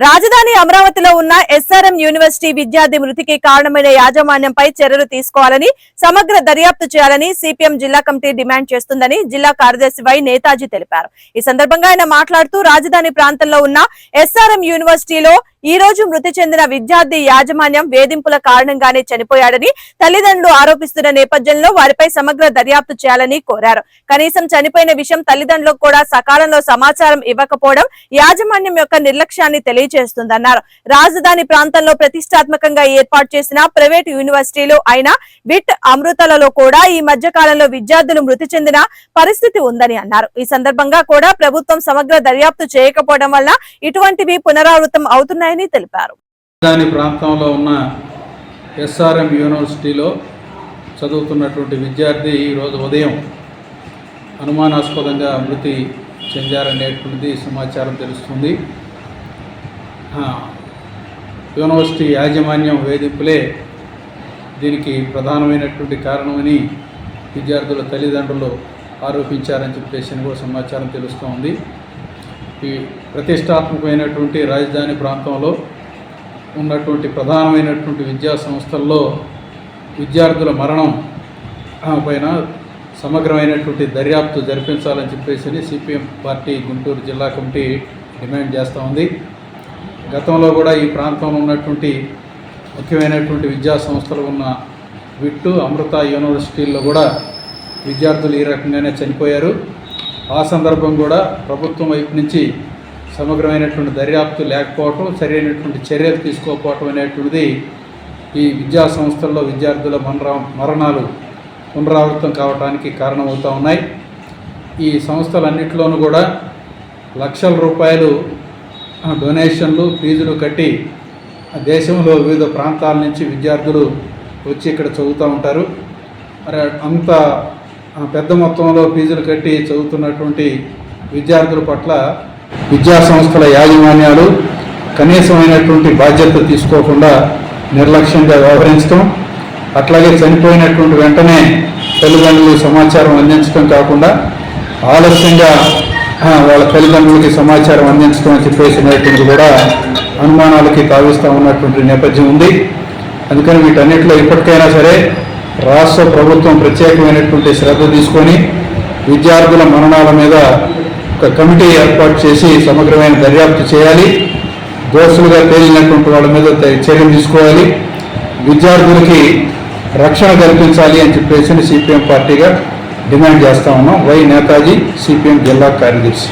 రాజధాని అమరావతిలో ఉన్న ఎస్ఆర్ఎం యూనివర్సిటీ విద్యార్థి మృతికి కారణమైన యాజమాన్యంపై చర్యలు తీసుకోవాలని సమగ్ర దర్యాప్తు చేయాలని సిపిఎం జిల్లా కమిటీ డిమాండ్ చేస్తుందని జిల్లా కార్యదర్శి వై నేతాజీ తెలిపారు. ఈ సందర్భంగా ఆయన మాట్లాడుతూ రాజధాని ప్రాంతంలో ఉన్న ఎస్ఆర్ఎం యూనివర్సిటీలో ఈ రోజు మృతి చెందిన విద్యార్థి యాజమాన్యం వేధింపుల కారణంగానే చనిపోయాడని తల్లిదండ్రులు ఆరోపిస్తున్న నేపథ్యంలో వారిపై సమగ్ర దర్యాప్తు చేయాలని కోరారు. కనీసం చనిపోయిన విషయం తల్లిదండ్రులకు కూడా సకాలంలో సమాచారం ఇవ్వకపోవడం యాజమాన్యం యొక్క నిర్లక్ష్యాన్ని తెలియజేస్తుందన్నారు రాజధాని ప్రాంతంలో ప్రతిష్టాత్మకంగా ఏర్పాటు చేసిన ప్రైవేటు యూనివర్సిటీలు అయిన విట్ అమృతలలో కూడా ఈ మధ్య కాలంలో విద్యార్థులు మృతి చెందిన పరిస్థితి ఉందని అన్నారు. ఈ సందర్భంగా కూడా ప్రభుత్వం సమగ్ర దర్యాప్తు చేయకపోవడం వల్ల ఇటువంటివి పునరావృతం అవుతున్నాయని తెలిపారు. రాజధాని ప్రాంతంలో ఉన్న ఎస్ఆర్ఎం యూనివర్సిటీలో చదువుతున్నటువంటి విద్యార్థి ఈరోజు ఉదయం అనుమానాస్పదంగా మృతి చెందారనేటువంటిది సమాచారం తెలుస్తుంది. యూనివర్సిటీ యాజమాన్యం వేధింపులే దీనికి ప్రధానమైనటువంటి కారణమని విద్యార్థుల తల్లిదండ్రులు ఆరోపించారని చెప్పేసి కూడా సమాచారం తెలుస్తూ ఉంది. ఈ ప్రతిష్టాత్మకమైనటువంటి రాజధాని ప్రాంతంలో ఉన్నటువంటి ప్రధానమైనటువంటి విద్యా సంస్థల్లో విద్యార్థుల మరణం పైన సమగ్రమైనటువంటి దర్యాప్తు జరిపించాలని చెప్పేసి సిపిఎం పార్టీ గుంటూరు జిల్లా కమిటీ డిమాండ్ చేస్తూ ఉంది. గతంలో కూడా ఈ ప్రాంతంలో ఉన్నటువంటి ముఖ్యమైనటువంటి విద్యా సంస్థలు ఉన్న విట్టు అమృత యూనివర్సిటీల్లో కూడా విద్యార్థులు ఈ రకంగానే చనిపోయారు. ఆ సందర్భం కూడా ప్రభుత్వం వైపు నుంచి సమగ్రమైనటువంటి దర్యాప్తు లేకపోవటం సరైనటువంటి చర్యలు తీసుకోకపోవటం అనేటువంటిది ఈ విద్యా సంస్థల్లో విద్యార్థుల మనరా మరణాలు పునరావృతం కావడానికి కారణమవుతూ ఉన్నాయి. ఈ సంస్థలన్నింటిలోనూ కూడా లక్షల రూపాయలు డొనేషన్లు ఫీజులు కట్టి దేశంలో వివిధ ప్రాంతాల నుంచి విద్యార్థులు వచ్చి ఇక్కడ చదువుతూ ఉంటారు. మరి అంత పెద్ద మొత్తంలో ఫీజులు కట్టి చదువుతున్నటువంటి విద్యార్థుల పట్ల విద్యా సంస్థల యాజమాన్యాలు కనీసమైనటువంటి బాధ్యత తీసుకోకుండా నిర్లక్ష్యంగా వ్యవహరించడం అట్లాగే చనిపోయినటువంటి వెంటనే తల్లిదండ్రులు సమాచారం అందించడం కాకుండా ఆలస్యంగా వాళ్ళ తల్లిదండ్రులకి సమాచారం అందించడం అని చెప్పేసినటువంటి కూడా అనుమానాలకి తావిస్తూ ఉన్నటువంటి నేపథ్యం ఉంది. అందుకని వీటన్నిటిలో ఇప్పటికైనా సరే రాష్ట్ర ప్రభుత్వం ప్రత్యేకమైనటువంటి శ్రద్ధ తీసుకొని విద్యార్థుల మరణాల మీద ఒక కమిటీ ఏర్పాటు చేసి సమగ్రమైన దర్యాప్తు చేయాలి. దోషులుగా తేలినటువంటి వాళ్ళ మీద చర్యలు తీసుకోవాలి. విద్యార్థులకి రక్షణ కల్పించాలి అని చెప్పేసి సిపిఎం పార్టీగా డిమాండ్ చేస్తా ఉన్నాం. వై నేతాజీ సిపిఎం జిల్లా కార్యదర్శి.